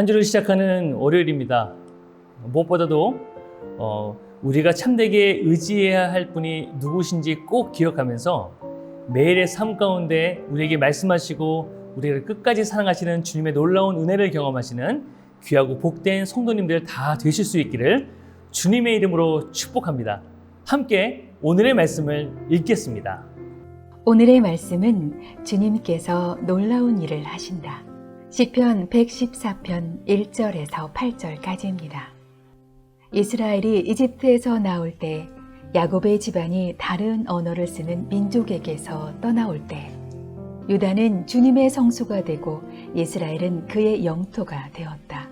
한 주를 시작하는 월요일입니다. 무엇보다도 어, 우리가 참되게 의지해야 할 분이 누구신지 꼭 기억하면서 매일의 삶 가운데 우리에게 말씀하시고 우리를 끝까지 사랑하시는 주님의 놀라운 은혜를 경험하시는 귀하고 복된 성도님들 다 되실 수 있기를 주님의 이름으로 축복합니다. 함께 오늘의 말씀을 읽겠습니다. 오늘의 말씀은 주님께서 놀라운 일을 하신다. 시편 114편 1절에서 8절까지입니다. 이스라엘이 이집트에서 나올 때 야곱의 집안이 다른 언어를 쓰는 민족에게서 떠나올 때 유다는 주님의 성수가 되고 이스라엘은 그의 영토가 되었다.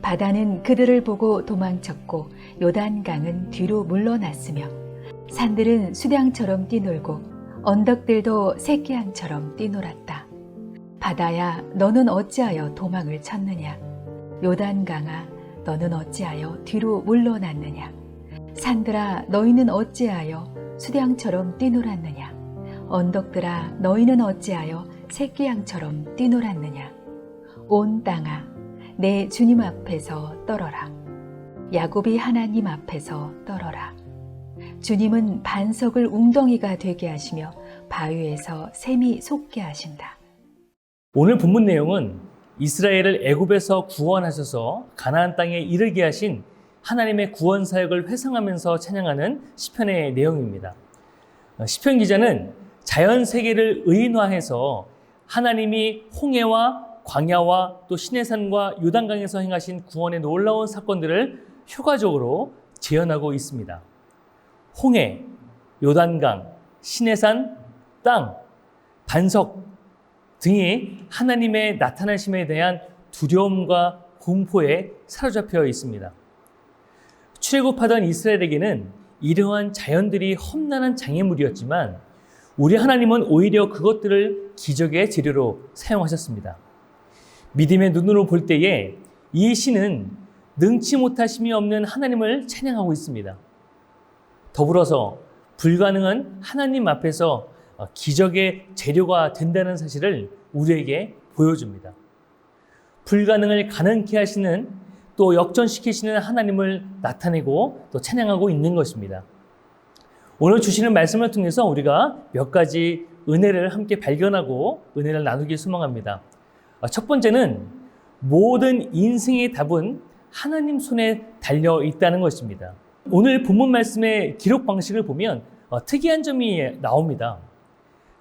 바다는 그들을 보고 도망쳤고 요단강은 뒤로 물러났으며 산들은 수량처럼 뛰놀고 언덕들도 새끼양처럼 뛰놀았다. 바다야 너는 어찌하여 도망을 쳤느냐? 요단강아 너는 어찌하여 뒤로 물러났느냐? 산들아 너희는 어찌하여 수량처럼 뛰놀았느냐? 언덕들아 너희는 어찌하여 새끼양처럼 뛰놀았느냐? 온 땅아 내 주님 앞에서 떨어라. 야곱이 하나님 앞에서 떨어라. 주님은 반석을 웅덩이가 되게 하시며 바위에서 샘이 솟게 하신다. 오늘 본문 내용은 이스라엘을 애굽에서 구원하셔서 가나안 땅에 이르게 하신 하나님의 구원 사역을 회상하면서 찬양하는 시편의 내용입니다. 어, 시편 기자는 자연 세계를 의인화해서 하나님이 홍해와 광야와 또 시내산과 요단강에서 행하신 구원의 놀라운 사건들을 효과적으로 재현하고 있습니다. 홍해, 요단강, 시내산, 땅, 반석 등이 하나님의 나타나심에 대한 두려움과 공포에 사로잡혀 있습니다. 출애굽하던 이스라엘에게는 이러한 자연들이 험난한 장애물이었지만 우리 하나님은 오히려 그것들을 기적의 재료로 사용하셨습니다. 믿음의 눈으로 볼 때에 이 시는 능치 못하심이 없는 하나님을 찬양하고 있습니다. 더불어서 불가능한 하나님 앞에서 기적의 재료가 된다는 사실을 우리에게 보여줍니다. 불가능을 가능케 하시는 또 역전시키시는 하나님을 나타내고 또 찬양하고 있는 것입니다. 오늘 주시는 말씀을 통해서 우리가 몇 가지 은혜를 함께 발견하고 은혜를 나누기 소망합니다. 첫 번째는 모든 인생의 답은 하나님 손에 달려 있다는 것입니다. 오늘 본문 말씀의 기록 방식을 보면 어, 특이한 점이 나옵니다.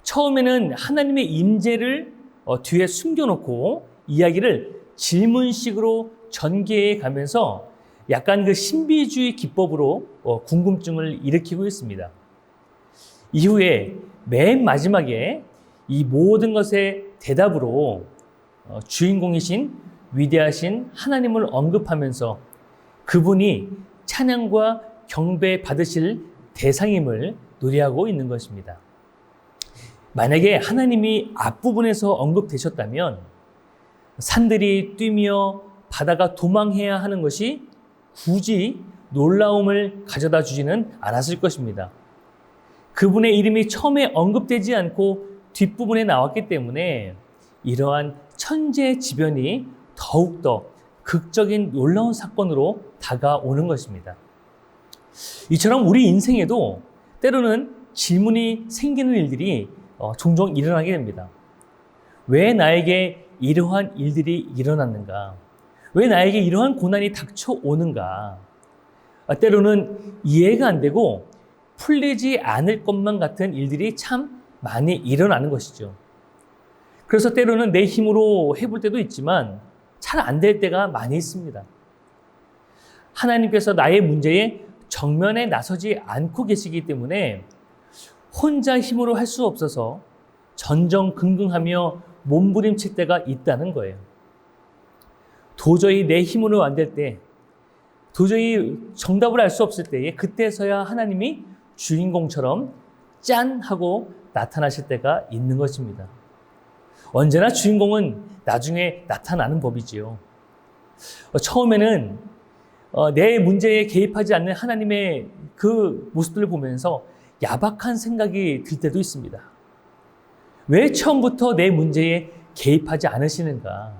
처음에는 하나님의 임재를 어, 뒤에 숨겨놓고 이야기를 질문식으로 전개해 가면서 약간 그 신비주의 기법으로 어, 궁금증을 일으키고 있습니다. 이후에 맨 마지막에 이 모든 것의 대답으로 어, 주인공이신 위대하신 하나님을 언급하면서 그분이 찬양과 경배 받으실 대상임을 노래하고 있는 것입니다. 만약에 하나님이 앞부분에서 언급되셨다면 산들이 뛰며 바다가 도망해야 하는 것이 굳이 놀라움을 가져다 주지는 않았을 것입니다. 그분의 이름이 처음에 언급되지 않고 뒷부분에 나왔기 때문에 이러한 천재지변이 더욱더 극적인 놀라운 사건으로 다가오는 것입니다. 이처럼 우리 인생에도 때로는 질문이 생기는 일들이 어, 종종 일어나게 됩니다. 왜 나에게 이러한 일들이 일어났는가? 왜 나에게 이러한 고난이 닥쳐오는가? 아, 때로는 이해가 안 되고 풀리지 않을 것만 같은 일들이 참 많이 일어나는 것이죠. 그래서 때로는 내 힘으로 해볼 때도 있지만 잘 안 될 때가 많이 있습니다. 하나님께서 나의 문제에 정면에 나서지 않고 계시기 때문에 혼자 힘으로 할 수 없어서 전전긍긍하며 몸부림칠 때가 있다는 거예요. 도저히 내 힘으로 안 될 때, 도저히 정답을 알 수 없을 때에 그때서야 하나님이 주인공처럼 짠 하고 나타나실 때가 있는 것입니다. 언제나 주인공은 나중에 나타나는 법이지요. 처음에는 어, 내 문제에 개입하지 않는 하나님의 그 모습들을 보면서 야박한 생각이 들 때도 있습니다. 왜 처음부터 내 문제에 개입하지 않으시는가?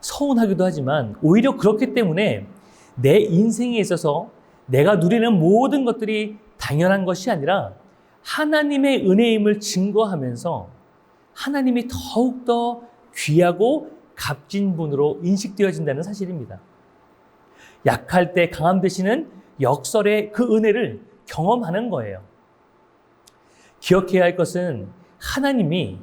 서운하기도 하지만 오히려 그렇기 때문에 내 인생에 있어서 내가 누리는 모든 것들이 당연한 것이 아니라 하나님의 은혜임을 증거하면서 하나님이 더욱더 귀하고 값진 분으로 인식되어진다는 사실입니다. 약할 때 강함 되시는 역설의 그 은혜를 경험하는 거예요. 기억해야 할 것은 하나님이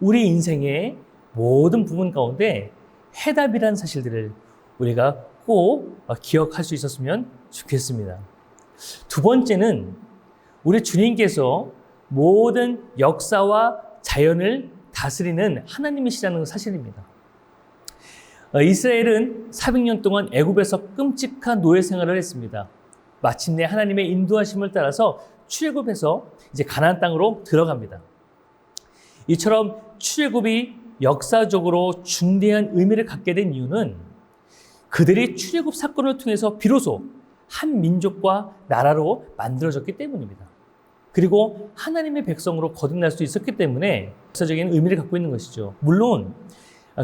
우리 인생의 모든 부분 가운데 해답이라는 사실들을 우리가 꼭 기억할 수 있었으면 좋겠습니다. 두 번째는 우리 주님께서 모든 역사와 자연을 다스리는 하나님이시라는 사실입니다. 어, 이스라엘은 400년 동안 애굽에서 끔찍한 노예 생활을 했습니다. 마침내 하나님의 인도하심을 따라서 출애굽해서 이제 가나안 땅으로 들어갑니다. 이처럼 출애굽이 역사적으로 중대한 의미를 갖게 된 이유는 그들이 출애굽 사건을 통해서 비로소 한 민족과 나라로 만들어졌기 때문입니다. 그리고 하나님의 백성으로 거듭날 수 있었기 때문에 역사적인 의미를 갖고 있는 것이죠. 물론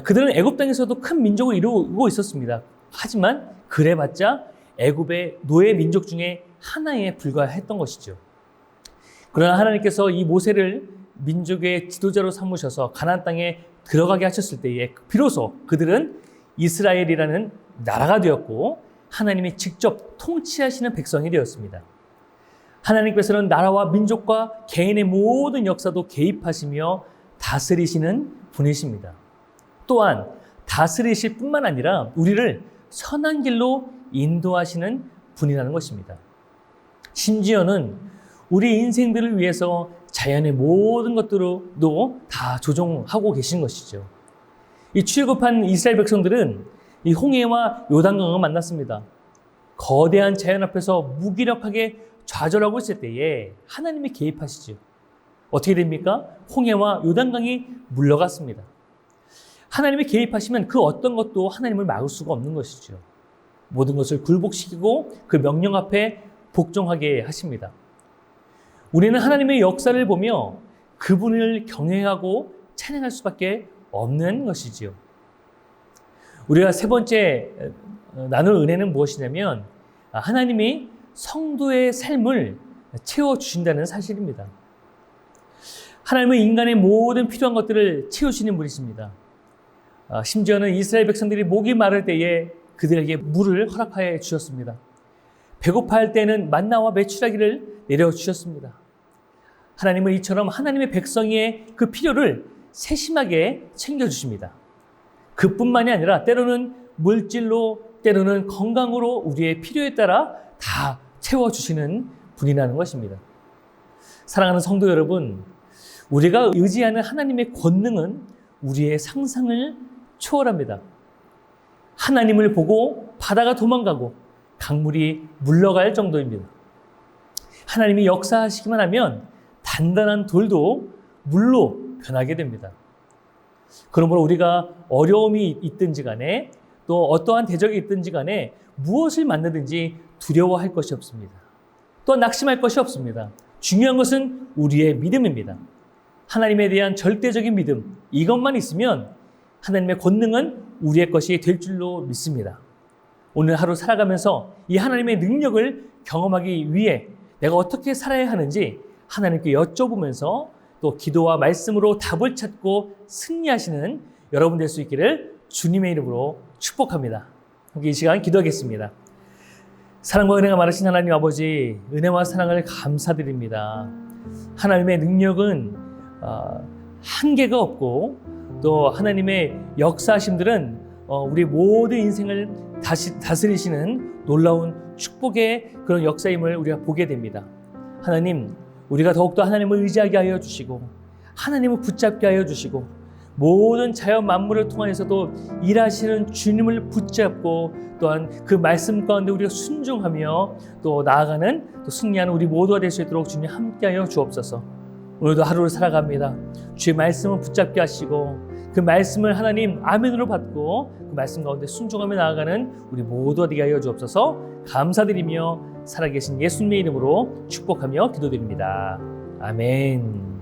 그들은 애굽 땅에서도 큰 민족을 이루고 있었습니다. 하지만 그래봤자 애굽의 노예 민족 중에 하나에 불과했던 것이죠. 그러나 하나님께서 이 모세를 민족의 지도자로 삼으셔서 가나안 땅에 들어가게 하셨을 때에 비로소 그들은 이스라엘이라는 나라가 되었고 하나님이 직접 통치하시는 백성이 되었습니다. 하나님께서는 나라와 민족과 개인의 모든 역사도 개입하시며 다스리시는 분이십니다. 또한 다스리실 뿐만 아니라 우리를 선한 길로 인도하시는 분이라는 것입니다. 심지어는 우리 인생들을 위해서 자연의 모든 것들도 다 조종하고 계신 것이죠. 이 출급한 이스라엘 백성들은 이 홍해와 요단강을 만났습니다. 거대한 자연 앞에서 무기력하게 좌절하고 있을 때에 하나님이 개입하시죠. 어떻게 됩니까? 홍해와 요단강이 물러갔습니다. 하나님이 개입하시면 그 어떤 것도 하나님을 막을 수가 없는 것이죠. 모든 것을 굴복시키고 그 명령 앞에 복종하게 하십니다. 우리는 하나님의 역사를 보며 그분을 경외하고 찬양할 수밖에 없는 것이지요. 우리가 세 번째 나눌 은혜는 무엇이냐면 하나님이 성도의 삶을 채워 주신다는 사실입니다. 하나님은 인간의 모든 필요한 것들을 채우시는 분이십니다. 심지어는 이스라엘 백성들이 목이 마를 때에 그들에게 물을 허락하여 주셨습니다. 배고파할 때는 만나와 메추라기를 내려 주셨습니다. 하나님은 이처럼 하나님의 백성의 그 필요를 세심하게 챙겨주십니다. 그뿐만이 아니라 때로는 물질로, 때로는 건강으로 우리의 필요에 따라 다 채워주시는 분이라는 것입니다. 사랑하는 성도 여러분, 우리가 의지하는 하나님의 권능은 우리의 상상을 초월합니다. 하나님을 보고 바다가 도망가고 강물이 물러갈 정도입니다. 하나님이 역사하시기만 하면 단단한 돌도 물로 변하게 됩니다. 그러므로 우리가 어려움이 있든지 간에 또 어떠한 대적이 있든지 간에 무엇을 만나든지 두려워할 것이 없습니다. 또 낙심할 것이 없습니다. 중요한 것은 우리의 믿음입니다. 하나님에 대한 절대적인 믿음, 이것만 있으면 하나님의 권능은 우리의 것이 될 줄로 믿습니다. 오늘 하루 살아가면서 이 하나님의 능력을 경험하기 위해 내가 어떻게 살아야 하는지 하나님께 여쭤보면서 또 기도와 말씀으로 답을 찾고 승리하시는 여러분 될 수 있기를 주님의 이름으로 축복합니다. 함께 이 시간 기도하겠습니다. 사랑과 은혜가 많으신 하나님 아버지, 은혜와 사랑을 감사드립니다. 하나님의 능력은 어, 한계가 없고 또 하나님의 역사심들은 어, 우리 모든 인생을 다시 다스리시는 놀라운 축복의 그런 역사임을 우리가 보게 됩니다. 하나님, 우리가 더욱더 하나님을 의지하게 하여 주시고 하나님을 붙잡게 하여 주시고 모든 자연 만물을 통해서도 일하시는 주님을 붙잡고 또한 그 말씀 가운데 우리가 순종하며 또 나아가는 또 승리하는 우리 모두가 될 수 있도록 주님 함께하여 주옵소서. 오늘도 하루를 살아갑니다. 주의 말씀을 붙잡게 하시고 그 말씀을 하나님 아멘으로 받고 그 말씀 가운데 순종하며 나아가는 우리 모두가 되게 하여 주옵소서. 감사드리며 살아계신 예수님의 이름으로 축복하며 기도드립니다. 아멘.